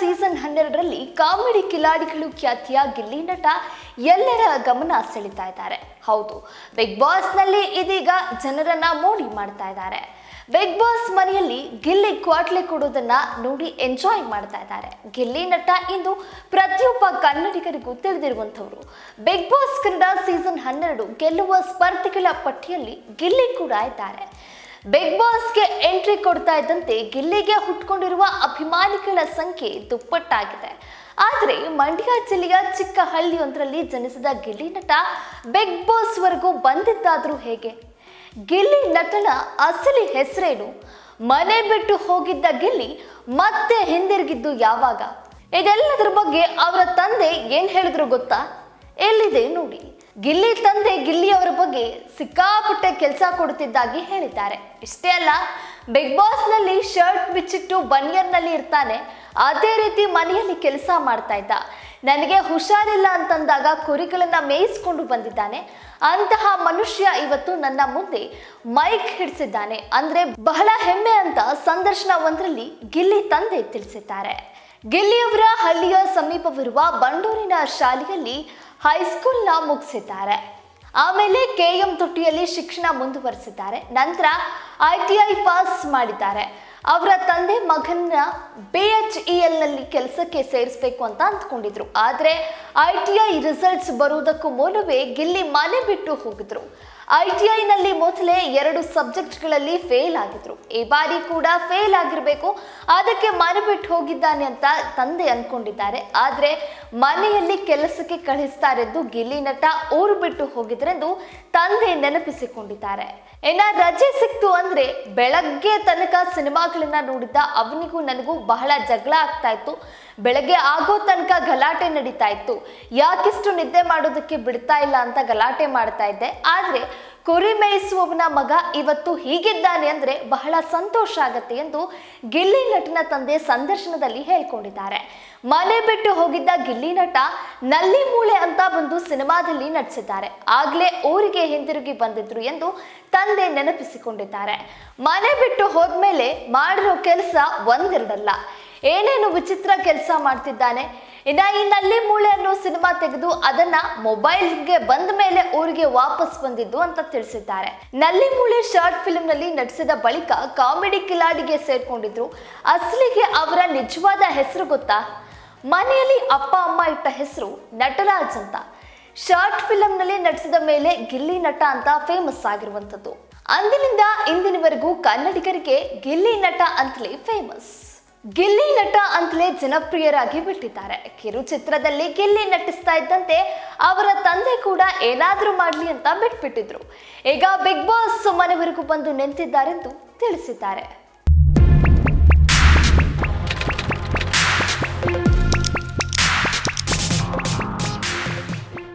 Season ಹನ್ನೆರಡರಲ್ಲಿ comedy ಕಿಲಾಡಿಗಳು ಖ್ಯಾತಿಯ ಗಿಲ್ಲಿ ನಟ ಎಲ್ಲರ ಗಮನ ಸೆಳೀತಾ ಇದ್ದಾರೆ. ಹೌದು ಬಿಗ್ ಬಾಸ್ನಲ್ಲಿ ಇದೀಗ ಜನರನ್ನ ಮೋಡಿ ಮಾಡ್ತಾ ಇದ್ದಾರೆ. ಬಿಗ್ ಬಾಸ್ ಮನೆಯಲ್ಲಿ ಗಿಲ್ಲಿ ಕ್ವಾಟ್ಲೆ ಕೊಡೋದನ್ನ ನೋಡಿ ಎಂಜಾಯ್ ಮಾಡ್ತಾ ಇದ್ದಾರೆ. ಗಿಲ್ಲಿ ನಟ ಇಂದು ಪ್ರತಿಯೊಬ್ಬ ಕನ್ನಡಿಗರಿಗೂ ತಿಳಿದಿರುವಂಥವ್ರು. ಬಿಗ್ ಬಾಸ್ ಕನ್ನಡ ಸೀಸನ್ ಹನ್ನೆರಡು ಗೆಲ್ಲುವ ಸ್ಪರ್ಧಿಗಳ ಪಟ್ಟಿಯಲ್ಲಿ ಗಿಲ್ಲಿ ಕೂಡ ಇದ್ದಾರೆ. ಬಿಗ್ ಬಾಸ್ಗೆ ಎಂಟ್ರಿ ಕೊಡ್ತಾ ಇದ್ದಂತೆ ಗಿಲ್ಲಿಗೆ ಹುಟ್ಕೊಂಡಿರುವ ಅಭಿಮಾನಿಗಳ ಸಂಖ್ಯೆ ದುಪ್ಪಟ್ಟಾಗಿದೆ. ಆದರೆ ಮಂಡ್ಯ ಜಿಲ್ಲೆಯ ಚಿಕ್ಕ ಹಳ್ಳಿಯೊಂದರಲ್ಲಿ ಜನಿಸಿದ ಗಿಲ್ಲಿ ನಟ ಬಿಗ್ ಬಾಸ್ವರೆಗೂ ವರೆಗೂ ಬಂದಿದ್ದಾದ್ರೂ ಹೇಗೆ? ಗಿಲ್ಲಿ ನಟನ ಅಸಲಿ ಹೆಸರೇನು? ಮನೆ ಬಿಟ್ಟು ಹೋಗಿದ್ದ ಗಿಲ್ಲಿ ಮತ್ತೆ ಹಿಂದಿರುಗಿದ್ದು ಯಾವಾಗ? ಇದೆಲ್ಲದರ ಬಗ್ಗೆ ಅವರ ತಂದೆ ಏನು ಹೇಳಿದ್ರು ಗೊತ್ತಾ? ಎಲ್ಲಿದೆ ನೋಡಿ. ಗಿಲ್ಲಿ ತಂದೆ ಗಿಲ್ಲಿ ಅವರ ಬಗ್ಗೆ ಸಿಕ್ಕಾಪುಟ್ಟೆ ಕೆಲಸ ಕೊಡುತ್ತಿದ್ದಾಗಿ ಹೇಳಿದ್ದಾರೆ. ಇಷ್ಟೇ ಅಲ್ಲ ಬಿಗ್ ಬಾಸ್ನಲ್ಲಿ ಶರ್ಟ್ ಬಿಚ್ಚಿಟ್ಟು ಬನಿಯನ್ನಲ್ಲಿ ಇರ್ತಾನೆ, ಅದೇ ರೀತಿ ಮನೆಯಲ್ಲಿ ಕೆಲಸ ಮಾಡ್ತಾ ಇದ್ದ. ನನಗೆ ಹುಷಾರಿಲ್ಲ ಅಂತಂದಾಗ ಕುರಿಗಳನ್ನ ಮೇಯಿಸ್ಕೊಂಡು ಬಂದಿದ್ದಾನೆ. ಅಂತಹ ಮನುಷ್ಯ ಇವತ್ತು ನನ್ನ ಮುಂದೆ ಮೈಕ್ ಹಿಡಿಸಿದ್ದಾನೆ. ಅಂದ್ರೆ ಬಹಳ ಹೆಮ್ಮೆ ಅಂತ ಸಂದರ್ಶನ ಒಂದರಲ್ಲಿ ಗಿಲ್ಲಿ ತಂದೆ ತಿಳಿಸಿದ್ದಾರೆ. ಗಿಲ್ಲಿಯವರ ಹಳ್ಳಿಯ ಸಮೀಪವಿರುವ ಬಂಡೂರಿನ ಶಾಲೆಯಲ್ಲಿ ಹೈಸ್ಕೂಲ್ನ ಮುಗಿಸಿದ್ದಾರೆ. ಆಮೇಲೆ ಕೆ ಎಂ ತೊಟ್ಟಿಯಲ್ಲಿ ಶಿಕ್ಷಣ ಮುಂದುವರಿಸಿದ್ದಾರೆ. ನಂತರ ಐ ಟಿ ಐ ಪಾಸ್ ಮಾಡಿದ್ದಾರೆ. ಅವರ ತಂದೆ ಮಗನ ಬಿ ಎಚ್ ಇ ಎಲ್ನಲ್ಲಿ ಕೆಲಸಕ್ಕೆ ಸೇರಿಸಬೇಕು ಅಂತ ಅಂದ್ಕೊಂಡಿದ್ರು. ಆದರೆ ಐ ಟಿ ಐ ರಿಸಲ್ಟ್ಸ್ ಬರುವುದಕ್ಕೂ ಮೂಲವೇ ಗಿಲ್ಲಿ ಮನೆ ಬಿಟ್ಟು ಹೋಗಿದ್ರು. ಐ ಟಿ ಐನಲ್ಲಿ ಮೊದಲೇ ಎರಡು ಸಬ್ಜೆಕ್ಟ್ಗಳಲ್ಲಿ ಫೇಲ್ ಆಗಿದ್ರು. ಈ ಬಾರಿ ಕೂಡ ಫೇಲ್ ಆಗಿರಬೇಕು. ಅದಕ್ಕೆ ಮನೆ ಬಿಟ್ಟು ಹೋಗಿದ್ದಾನೆ ಅಂತ ತಂದೆ ಅನ್ಕೊಂಡಿದ್ದಾರೆ. ಆದರೆ ಮನೆಯಲ್ಲಿ ಕೆಲಸಕ್ಕೆ ಕಳಿಸ್ತಾರೆಂದು ಗಿಲ್ಲಿ ನಟ ಊರು ಬಿಟ್ಟು ಹೋಗಿದ್ರೆಂದು ತಂದೆ ನೆನಪಿಸಿಕೊಂಡಿದ್ದಾರೆ. ಇನ್ನ ರಜೆ ಸಿಕ್ತು ಅಂದ್ರೆ ಬೆಳಗ್ಗೆ ತನಕ ಸಿನಿಮಾಗಳನ್ನ ನೋಡಿದ್ದ ಅವನಿಗೂ ನನಗೂ ಬಹಳ ಜಗಳ ಆಗ್ತಾ ಇತ್ತು. ಬೆಳಗ್ಗೆ ಆಗೋ ತನಕ ಗಲಾಟೆ ನಡೀತಾ ಇತ್ತು. ಯಾಕಿಷ್ಟು ನಿದ್ದೆ ಮಾಡೋದಕ್ಕೆ ಬಿಡ್ತಾ ಇಲ್ಲ ಅಂತ ಗಲಾಟೆ ಮಾಡ್ತಾ ಇದ್ದೆ. ಆದ್ರೆ ಕುರಿ ಮೇಯಿಸುವವನ ಮಗ ಇವತ್ತು ಹೀಗಿದ್ದಾನೆ ಅಂದ್ರೆ ಬಹಳ ಸಂತೋಷ ಆಗತ್ತೆ ಎಂದು ಗಿಲ್ಲಿ ನಟನ ತಂದೆ ಸಂದರ್ಶನದಲ್ಲಿ ಹೇಳ್ಕೊಂಡಿದ್ದಾರೆ. ಮನೆ ಬಿಟ್ಟು ಹೋಗಿದ್ದ ಗಿಲ್ಲಿ ನಟ ನಲ್ಲಿ ಮೂಳೆ ಅಂತ ಬಂದು ಸಿನಿಮಾದಲ್ಲಿ ನಟಿಸಿದ್ದಾರೆ. ಆಗ್ಲೇ ಊರಿಗೆ ಹಿಂದಿರುಗಿ ಬಂದಿದ್ರು ಎಂದು ತಂದೆ ನೆನಪಿಸಿಕೊಂಡಿದ್ದಾರೆ. ಮನೆ ಬಿಟ್ಟು ಹೋದ್ಮೇಲೆ ಮಾಡಿರೋ ಕೆಲಸ ಒಂದೆರಡಲ್ಲ ಏನೇನು ವಿಚಿತ್ರ ಕೆಲಸ ಮಾಡ್ತಿದ್ದಾನೆ? ಇನ್ನ ಈ ನಲ್ಲಿ ಮೂಳೆ ಅನ್ನೋ ಸಿನಿಮಾ ತೆಗೆದು ಅದನ್ನ ಮೊಬೈಲ್ಗೆ ಬಂದ ಮೇಲೆ ಊರಿಗೆ ವಾಪಸ್ ಬಂದಿದ್ದು ಅಂತ ತಿಳಿಸಿದ್ದಾರೆ. ನಲ್ಲಿ ಮೂಳೆ ಶಾರ್ಟ್ ಫಿಲ್ಮ್ನಲ್ಲಿ ನಟಿಸಿದ ಬಳಿಕ ಕಾಮಿಡಿ ಕಿಲಾಡಿಗೆ ಸೇರ್ಕೊಂಡಿದ್ರು. ಅಸಲಿಗೆ ಅವರ ನಿಜವಾದ ಹೆಸರು ಗೊತ್ತಾ? ಮನೆಯಲ್ಲಿ ಅಪ್ಪ, ಅಮ್ಮ ಇಟ್ಟ ಹೆಸರು ನಟರಾಜ್ ಅಂತ. ಶಾರ್ಟ್ ಫಿಲಮ್ನಲ್ಲಿ ನಟಿಸಿದ ಮೇಲೆ ಗಿಲ್ಲಿ ನಟ ಅಂತ ಫೇಮಸ್ ಆಗಿರುವಂಥದ್ದು. ಅಂದಿನಿಂದ ಇಂದಿನವರೆಗೂ ಕನ್ನಡಿಗರಿಗೆ ಗಿಲ್ಲಿ ನಟ ಅಂತಲೇ ಫೇಮಸ್. ಗಿಲ್ಲಿ ನಟ ಅಂತಲೇ ಜನಪ್ರಿಯರಾಗಿ ಬಿಟ್ಟಿದ್ದಾರೆ. ಕಿರುಚಿತ್ರದಲ್ಲಿ ಗಿಲ್ಲಿ ನಟಿಸ್ತಾ ಇದ್ದಂತೆ ಅವರ ತಂದೆ ಕೂಡ ಏನಾದರೂ ಮಾಡಲಿ ಅಂತ ಬಿಟ್ಬಿಟ್ಟಿದ್ರು. ಈಗ ಬಿಗ್ ಬಾಸ್ ಮನೆವರೆಗೂ ಬಂದು ನಿಂತಿದ್ದಾರೆಂದು ತಿಳಿಸಿದ್ದಾರೆ.